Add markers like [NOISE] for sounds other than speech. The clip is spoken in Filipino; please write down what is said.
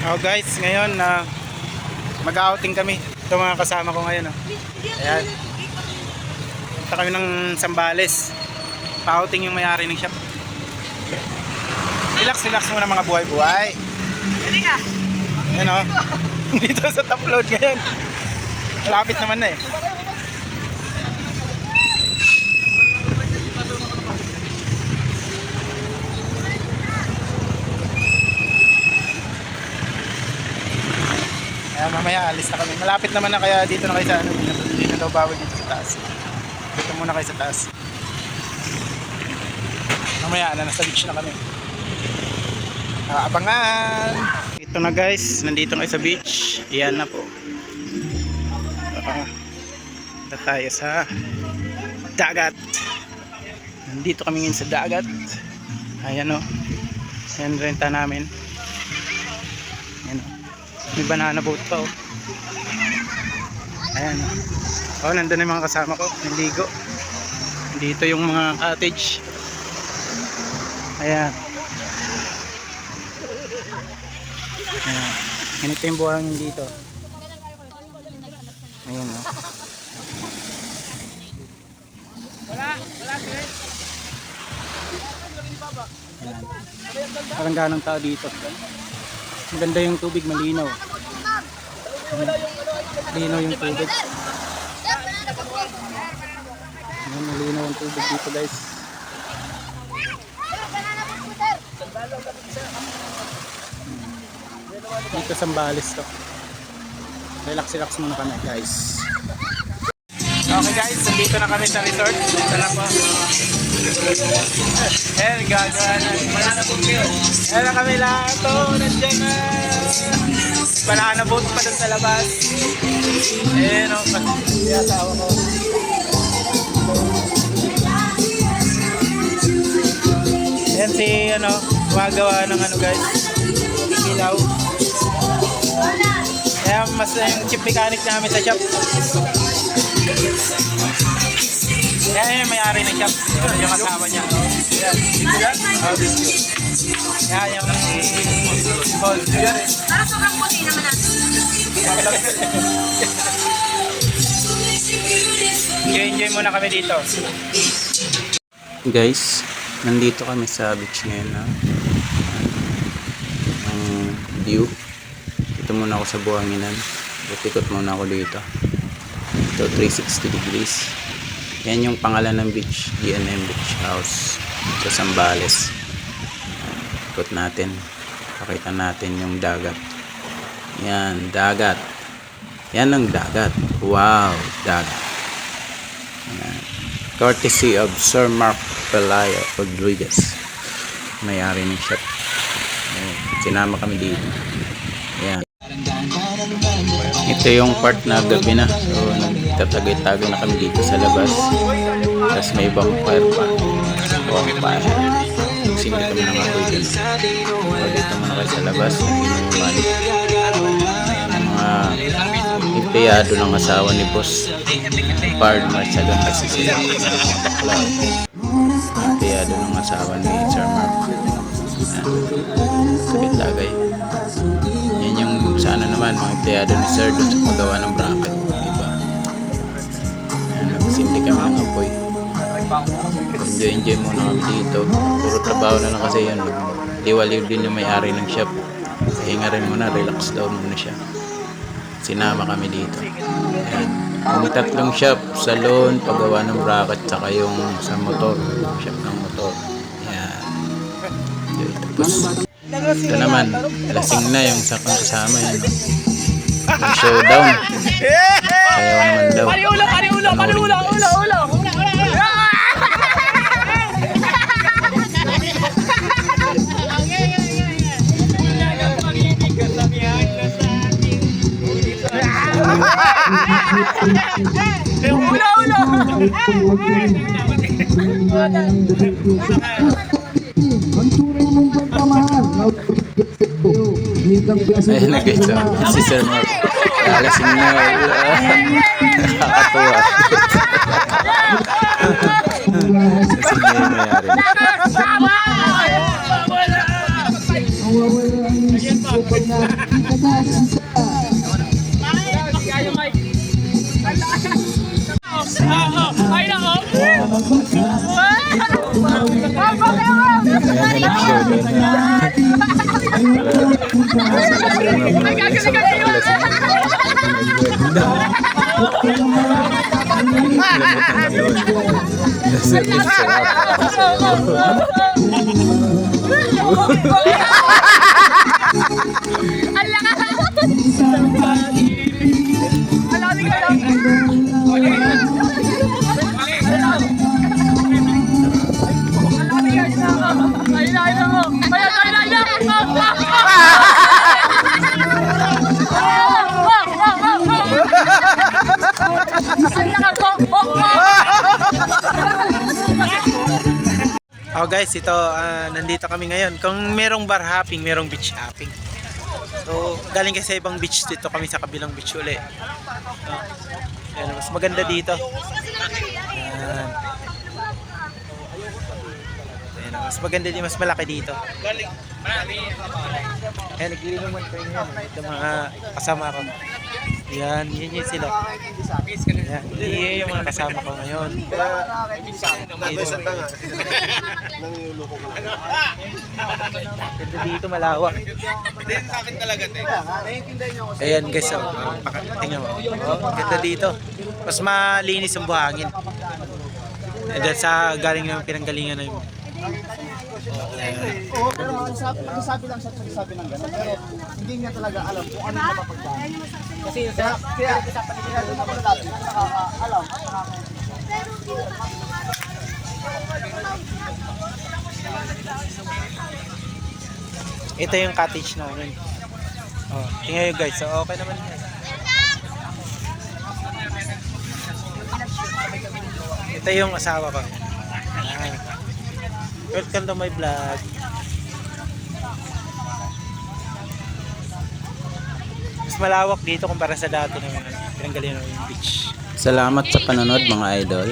Oh guys, ngayon na mag-outing kami. Ito mga kasama ko ngayon. Oh. Ayan. Punta kami ng Sambales. Pa-outing yung may-ari ng shop. Relax, relax muna mga buhay-buhay. Ayan oh. [LAUGHS] Dito sa top load ngayon. Malapit naman na eh. Mamaya alis na kami. Malapit naman na kaya dito na kayo sa ano, bawal dito sa taas. Dito muna kayo sa taas. Mamaya na nasa beach na kami. Aabangan! Ito na guys, nandito kayo sa beach. Iyan na po. Uh, na tayo sa dagat. Nandito kami ngayon sa dagat. Ayan o. Ayan renta namin. May banana boat pa oh. Ayan oh. Nandun na yung mga kasama ko. Naligo. Dito yung mga cottage. Ayan. Ayan. Ganito yung buhangin dito. Ayan oh. Ayan. Parang ganong tao dito. Maganda yung tubig, malinaw. Malinaw yung tubig. Ayan, malinaw yung tubig dito guys. Dito sa Sambales to. Relax-relax muna kami guys. Okay guys, nandito na kami sa resort. Dito na po. Eh, gagawa na. Ayan na kami lahat. Oh, nandiyan na. Banana boat pa dun sa labas. Ayan o. Yung asawa ko. Ayan si ano, gumagawa ng ano guys. Ilaw. Kaya mas yung chip mechanic namin sa shop. Yan yung may-ari ng shop. Yun, yung asawa niya. Yan. Yan. Yung eh. Para sobrang puti naman natin. Enjoy muna kami dito. Guys, nandito kami sa beach ngayon na ang view. Dito muna ako sa buhanginan. Ikot muna ako dito. Ito 360 degrees. Yan yung pangalan ng beach, DNM Beach House sa Sambales. Ikot natin. Pakita natin yung dagat. Yan, dagat. Yan ang dagat. Wow, dagat. Yan. Courtesy of Sir Mark Pelaya Rodriguez. May-ari ng shop. Sinama kami dito. Yan. Ito yung part na gabi na. So, nagtatagay-tagay na kami dito sa labas. Tapos may bonfire pa. Bonfire. Simple kami ng apoy dito. So, dito muna kayo sa labas. Nag-inuman. Mga empleyado ng asawa ni Boss Bard Marcelo kasi sila. Empleyado ng asawa ni Sir Mark. Ayan. Tagay. Yan yung sana naman mga empleyado ni Sir doon sa paggawa ng bracket. Kami ng apoy. Enjoy enjoy muna kami dito. Puro trabaho na lang kasi yun. Liwaliw din yung may-ari ng shop. Hinga rin muna, relax daw muna siya. Sinama kami dito. Ayan. Yung tatlong shop, salon, paggawa ng bracket, saka yung sa motor, shop ng motor. Okay, Tapos, ito naman, lasing na yung sa kasama yun. Yung showdown. Sayaw naman daw. Pari ulo, pari ulo, pari ulo, ulo, ulo. Ulo, ulo. [LAUGHS] Hinigang piyasa Ayun na guys, oh. si Sir Mark. Alasing na. Nakakatuwa. Lasing na yung mayari. Ay, Oh guys, ito ah, nandito kami ngayon. Kung merong bar hopping, merong beach hopping. So, galing kasi sa ibang beach dito kami sa kabilang beach uli. So, ayan, mas maganda dito. Ayan. Ayan, mas maganda dito, mas malaki dito. Ayan, naglilinuman ko yun yan. Ito mga kasama ko. Yan, yun yun sila. Yan, yun yung mga kasama ko ngayon. Ganda dito malawak. Ayan guys, oh. Tingnan mo. Oh, ganda dito. Mas malinis ang buhangin. Then sa galing ng pinanggalingan na yun. Oo, pero ang sabi, nagsasabi lang siya nagsasabi ng gano'n. Pero hindi niya talaga alam kung ano yung mapapagdaan. Kasi kaya, kaya, kaya doon ako natin na nakakaalam at nakaka... Ito yung cottage namin. Oh, tingnan nyo guys. So, okay naman yan. Ito yung asawa ko. Ayan. Welcome to my vlog. Mas malawak dito kumpara sa dati na pinanggalingan ng beach. Salamat sa panonood mga idol.